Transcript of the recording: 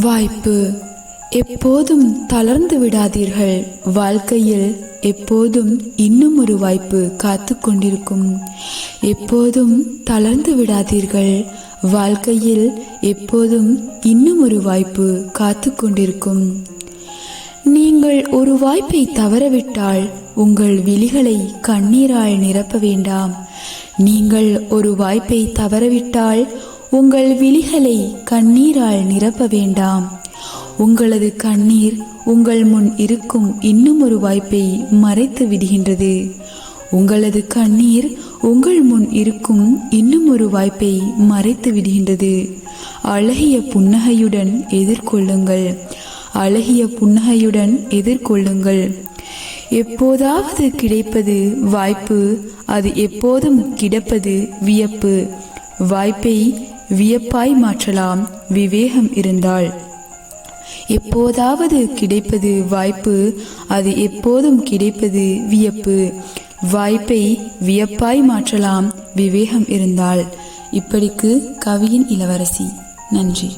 வாய்ப்பு. எப்போதும் தளர்ந்து விடாதீர்கள். வாழ்க்கையில் எப்போதும் இன்னும் ஒரு வாய்ப்பு காத்து கொண்டிருக்கும். எப்போதும் தளர்ந்து விடாதீர்கள். வாழ்க்கையில் எப்போதும் இன்னும் ஒரு வாய்ப்பு காத்து கொண்டிருக்கும். நீங்கள் ஒரு வாய்ப்பை தவறவிட்டால் உங்கள் விழிகளை கண்ணீரால் நிரப்ப வேண்டாம். நீங்கள் ஒரு வாய்ப்பை தவறவிட்டால் உங்கள் விழிகளை கண்ணீரால் நிரப்ப வேண்டாம். உங்களது கண்ணீர் உங்கள் முன் இருக்கும் இன்னும் ஒரு வாய்ப்பை மறைத்து விடுகின்றது. உங்களது கண்ணீர் உங்கள் முன் இருக்கும் இன்னும் ஒரு வாய்ப்பை மறைத்து விடுகின்றது. அழகிய புன்னகையுடன் எதிர்கொள்ளுங்கள். அழகிய புன்னகையுடன் எதிர்கொள்ளுங்கள். எப்போதாவது கிடைப்பது வாய்ப்பு அது எப்போதும் கிடப்பது வியப்பு. வாய்ப்பை வியப்பாய் மாற்றலாம் விவேகம் இருந்தால். எப்போதாவது கிடைப்பது வாய்ப்பு அது எப்போதும் கிடைப்பது வியப்பு. வாய்ப்பை வியப்பாய் மாற்றலாம் விவேகம் இருந்தால். இப்படிக்கு கவியின் இளவரசி. நன்றி.